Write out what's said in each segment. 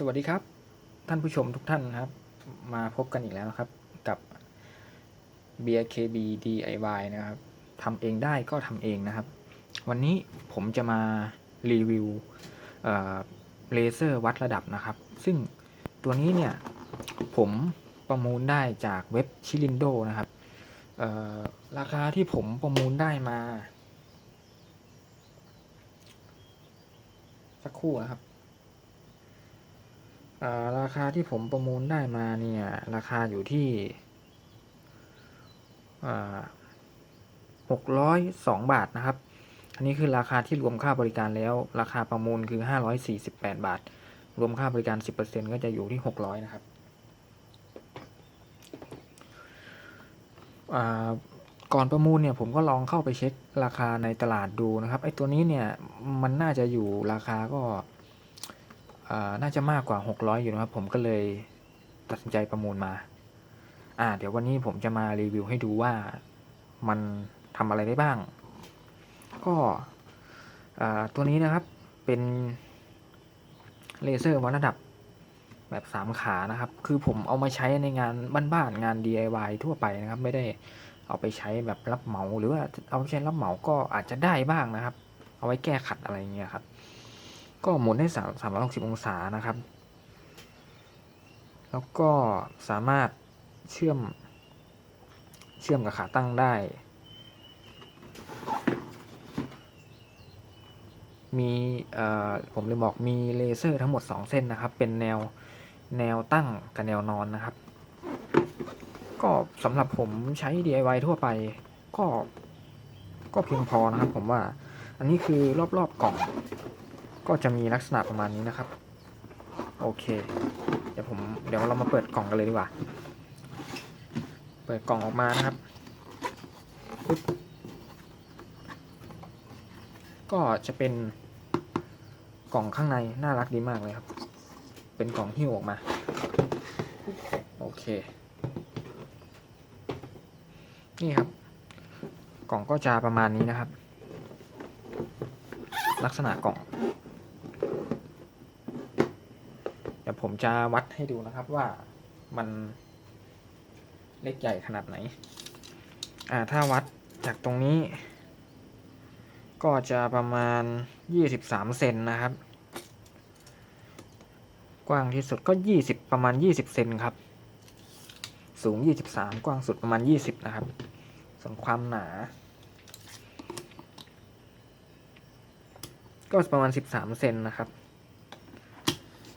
สวัสดีครับ ท่านผู้ชมทุกท่านครับ มาพบกันอีกแล้วครับกับเบียร์ KB DIY นะครับทำเองได้ก็ทำเองนะครับ วันนี้ผมจะมารีวิวเเลเซอร์วัดระดับนะครับ ซึ่งตัวนี้เนี่ยผมประมูลได้จากเว็บชิลินโดนะครับราคาที่ผมประมูลได้มา สักครู่นะครับ ราคาที่ผมประมูลได้มาเนี่ย ราคาอยู่ที่หกร้อยสองบาทนะครับ อันนี้คือราคาที่รวมค่าบริการแล้ว ราคาประมูลคือห้าร้อยสี่สิบแปดบาท รวมค่าบริการสิบเปอร์เซ็นก็จะอยู่ที่หกร้อยนะครับก่อนประมูลเนี่ยผมก็ลองเข้าไปเช็คราคาในตลาดดูนะครับไอ้ตัวนี้เนี่ยมันน่าจะอยู่ราคาก็ น่าจะมากกว่า 600 อยู่นะครับ ผมก็เลยตัดสินใจประมูลมา อ่า เดี๋ยววันนี้ผมจะมารีวิวให้ดูว่ามันทำอะไรได้บ้าง ก็ตัวนี้นะครับเป็นเลเซอร์วัดระดับแบบ3ขานะครับ คือผมเอามาใช้ในงานบ้านๆงาน DIY ทั่วไปนะครับ ไม่ได้เอาไปใช้แบบรับเหมา หรือว่าเอาไปใช้รับเหมาก็อาจจะได้บ้างนะครับ เอาไว้แก้ขัดอะไรเงี้ยครับ ก็หมุนได้สามร้อยหกสิบองศานะครับ แล้วก็สามารถเชื่อมเชื่อมกับขาตั้งได้ มีผมเลยบอกมีเลเซอร์ทั้งหมด 2 เส้นนะครับ เป็นแนวแนวตั้งกับแนวนอนนะครับ ก็สำหรับผมใช้ DIY ทั่วไป ก็ก็เพียงพอนะครับผมว่า อันนี้คือรอบๆกล่อง ก็จะมีลักษณะประมาณนี้นะครับ โอเค เดี๋ยวผมเดี๋ยวเรามาเปิดกล่องกันเลยดีกว่า เปิดกล่องออกมานะครับปึ๊บก็จะเป็นกล่องข้างในน่ารักดีมากเลยครับ เป็นกล่องหิ้วออกมา โอเค นี่ครับ กล่องก็จะประมาณนี้นะครับ ลักษณะกล่อง เดี๋ยวผมจะวัดให้ดูนะครับว่ามันเล็กใหญ่ขนาดไหน อ่า ถ้าวัดจากตรงนี้ ก็จะประมาณ 23 เซนนะครับ กว้างที่สุดก็ 20 ประมาณ 20 เซนครับ สูง 23 กว้างสุดประมาณ 20 นะครับ ส่วนความหนา ก็ประมาณ 13 เซนนะครับ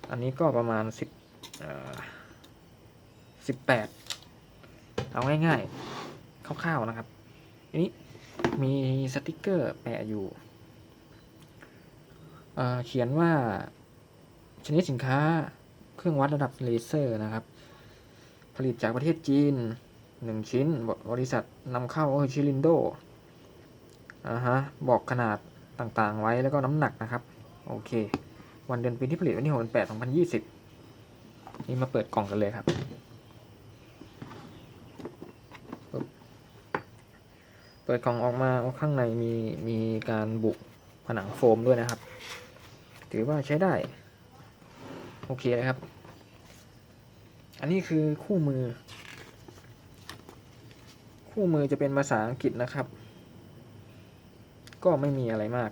อันนี้ก็ประมาณ10เอ่อ18เอาง่ายๆคร่าวๆนะครับอันนี้มีสติกเกอร์แปะอยู่เเขียนว่าชนิดสินค้าเครื่องวัดระดับเลเซอร์นะครับ ผลิตจากประเทศจีน1ชิ้นบริษัทนำเข้าก็คือชิลินโดอ่าฮะบอกขนาดต่างๆไว้แล้วก็น้ำหนักนะครับ โอเค วันเดือนปีที่ผลิตวันที่6 8 2020นี่มาเปิดกล่องกันเลยครับเปิดกล่องออกมาข้างในมีมีการบุผนังโฟมด้วยนะครับ ถือว่าใช้ได้ โอเคนะครับ อันนี้คือคู่มือ คู่มือจะเป็นภาษาอังกฤษนะครับ ก็ไม่มีอะไรมาก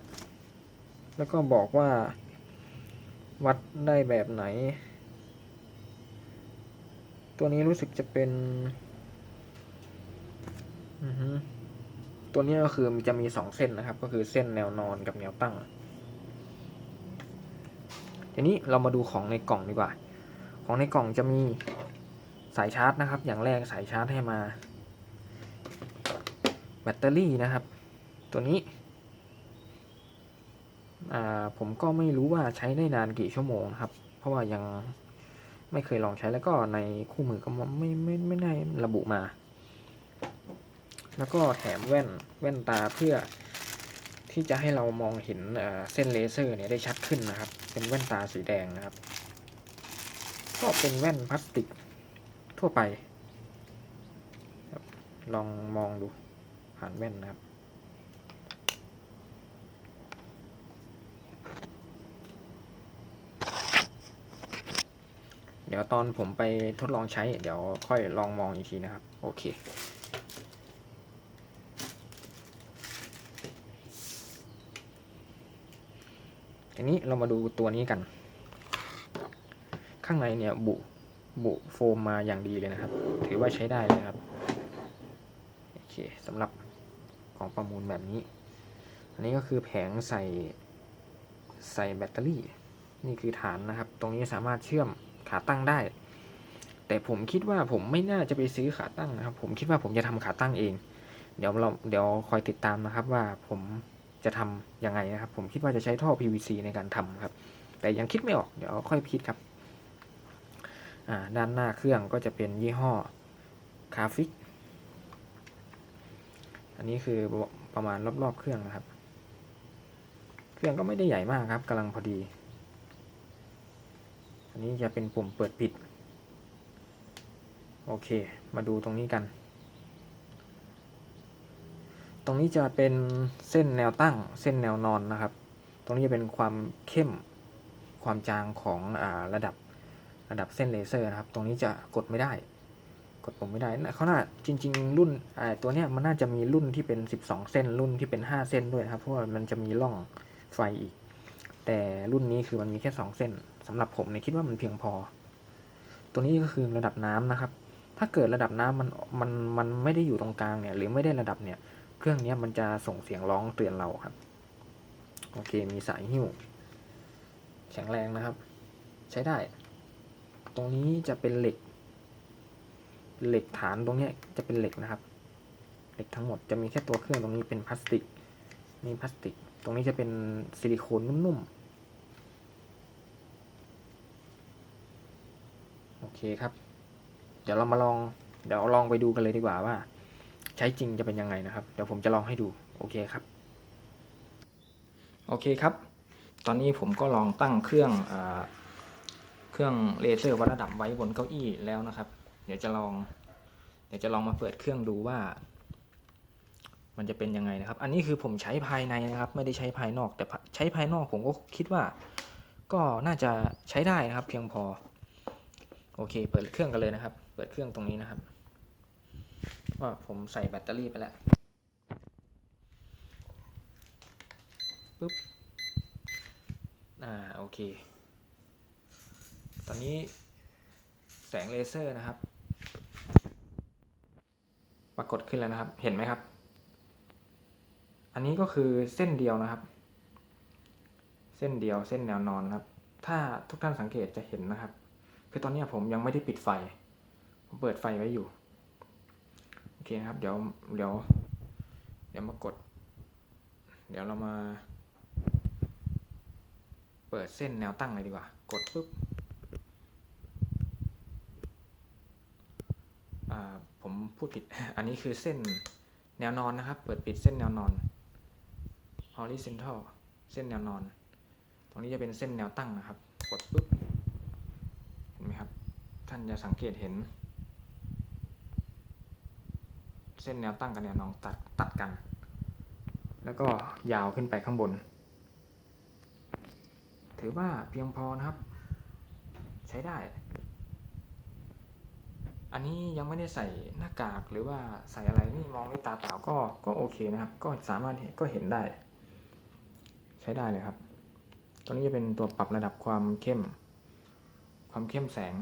แล้วก็บอกว่า วัดได้แบบไหน ตัวนี้รู้สึกจะเป็นตัวนี้ก็คือมันจะมีสองเส้นนะครับ ก็คือเส้นแนวนอนกับแนวตั้ง ทีนี้เรามาดูของในกล่องดีกว่า ของในกล่องจะมีสายชาร์จนะครับ อย่างแรกสายชาร์จให้มา แบตเตอรี่นะครับ ตัวนี้ ผมก็ไม่รู้ว่าใช้ได้นานกี่ชั่วโมงนะครับ เพราะว่ายังไม่เคยลองใช้แล้วก็ในคู่มือก็ไม่ไม่ไม่ได้ระบุมา แล้วก็แถมแว่นแว่นตาเพื่อที่จะให้เรามองเห็นเส้นเลเซอร์เนี่ยได้ชัดขึ้นนะครับ เป็นแว่นตาสีแดงนะครับ ก็เป็นแว่นพลาสติกทั่วไป ลองมองดูผ่านแว่นนะครับ ดี๋ยวตอนผมไปทดลองใช้ เดี๋ยวค่อยลองมองอีกทีนะครับ โอเค ทีนี้เรามาดูตัวนี้กัน ข้างในเนี่ยบุบุโฟมมาอย่างดีเลยนะครับ ถือว่าใช้ได้เลยครับ โอเคสำหรับของประมูลแบบนี้ อันนี้ก็คือแผงใส่ใส่แบตเตอรี่ นี่คือฐานนะครับ ตรงนี้สามารถเชื่อม ขาตั้งได้ แต่ผมคิดว่าผมไม่น่าจะไปซื้อขาตั้งนะครับ ผมคิดว่าผมจะทำขาตั้งเอง เดี๋ยวเราเดี๋ยวคอยติดตามนะครับว่าผมจะทำยังไงนะครับ ผมคิดว่าจะใช้ท่อ PVC ในการทำครับ แต่ยังคิดไม่ออกเดี๋ยวค่อยคิดครับอ่าด้านหน้าเครื่องก็จะเป็นยี่ห้อคาฟิก อันนี้คือประมาณรอบๆเครื่องนะครับ เครื่องก็ไม่ได้ใหญ่มากครับกำลังพอดี นนี้จะเป็นปุ่มเปิดปิด โอเค มาดูตรงนี้กัน ตรงนี้จะเป็นเส้นแนวตั้ง เส้นแนวนอนนะครับ ตรงนี้จะเป็นความเข้ม ความจางของอาระดับระดับเส้นเลเซอร์นะครับ ตรงนี้จะกดไม่ได้ กดปุ่มไม่ได้นะเขาน่าจริง ๆ รุ่นอ่าตัวเนี้ยมันน่าจะมีรุ่นที่เป็น 12 เส้น รุ่นที่เป็น 5 เส้นด้วยนะครับ เพราะว่ามันจะมีร่องไฟอีก แต่รุ่นนี้คือมันมีแค่ 2 เส้นสำหรับผมเนี่ยคิดว่ามันเพียงพอ ตัวนี้ก็คือระดับน้ำนะครับ ถ้าเกิดระดับน้ำมันมันมันไม่ได้อยู่ตรงกลางเนี่ย หรือไม่ได้ระดับเนี่ย เครื่องนี้มันจะส่งเสียงร้องเตือนเราครับ โอเค มีสายหิ้ว แข็งแรงนะครับ ใช้ได้ ตรงนี้จะเป็นเหล็ก เหล็กฐานตรงนี้จะเป็นเหล็กนะครับ เหล็กทั้งหมดจะมีแค่ตัวเครื่องตรงนี้เป็นพลาสติกนี่พลาสติก ตรงนี้จะเป็นซิลิโคนนุ่มๆ โอ เคครับ เดี๋ยวเรามาลอง เดี๋ยวลองไปดูกันเลยดีกว่าว่า ใช้จริงจะเป็นยังไงนะครับ เดี๋ยวผมจะลองให้ดู โอเคครับ โอเคครับ ตอนนี้ผมก็ลองตั้งเครื่องอเครื่องเลเซอร์วัดระดับไว้บนเก้าอี้แล้วนะครับ เดี๋ยวจะลอง เดี๋ยวจะลองมาเปิดเครื่องดูว่า มันจะเป็นยังไงนะครับ อันนี้คือผมใช้ภายในนะครับ ไม่ได้ใช้ภายนอก แต่ใช้ภายนอกผมก็คิดว่า ก็น่าจะใช้ได้นะครับ เพียงพอ โอเค เปิดเครื่องกันเลยนะครับ เปิดเครื่องตรงนี้นะครับ ว่าผมใส่แบตเตอรี่ไปแล้วปุ๊บ อ่า โอเค ตอนนี้แสงเลเซอร์นะครับ ปรากฏขึ้นแล้วนะครับ เห็นไหมครับ อันนี้ก็คือเส้นเดียวนะครับ เส้นเดียว เส้นแนวนอนนะครับ ถ้าทุกท่านสังเกตจะเห็นนะครับ คือตอนนี้ผมยังไม่ได้ปิดไฟ ผมเปิดไฟไว้อยู่ โอเคนะครับ เดี๋ยว เดี๋ยว เดี๋ยวมากด เดี๋ยวเรามา เปิดเส้นแนวตั้งเลยดีกว่า กดปุ๊บผมพูดผิด อันนี้คือเส้นแนวนอนนะครับ เปิดปิดเส้นแนวนอน horizontal เส้นแนวนอน ตรงนี้จะเป็นเส้นแนวตั้งนะครับ กดปุ๊บ เห็นไหมครับ ท่านจะสังเกตเห็น เส้นแนวตั้งกับแนวนอนตัดตัดกัน แล้วก็ยาวขึ้นไปข้างบน ถือว่าเพียงพอนะครับ ใช้ได้ อันนี้ยังไม่ได้ใส่หน้ากากหรือว่าใส่อะไรนี่มองด้วยตาเปล่าก็ก็โอเคนะครับ ก็สามารถเห็นก็เห็นได้ ใช้ได้เลยครับ ตัวนี้จะเป็นตัวปรับระดับความเข้มความเข้มแสง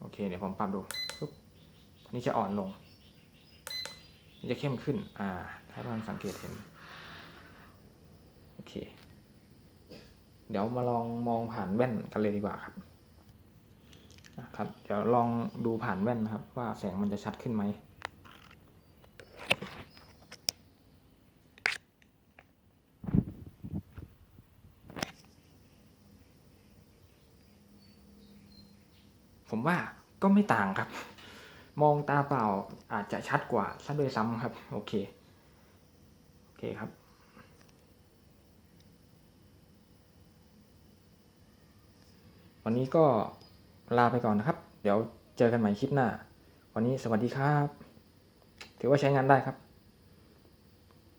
โอเค เดี๋ยวผมปรับดูปุ๊บนี่จะอ่อนลง นี่จะเข้มขึ้น อ่า ถ้าท่านสังเกตเห็น โอเค เดี๋ยวมาลองมองผ่านแว่นกันเลยดีกว่าครับ ครับ เดี๋ยวลองดูผ่านแว่นนะครับ ว่าแสงมันจะชัดขึ้นไหมว่าก็ ไม่ต่างครับ มองตาเปล่าอาจจะชัดกว่าซะด้วยซ้ำครับ โอเค โอเคครับวันนี้ก็ลาไปก่อนนะครับ เดี๋ยวเจอกันใหม่คลิปหน้า วันนี้สวัสดีครับ ถือว่าใช้งานได้ครับ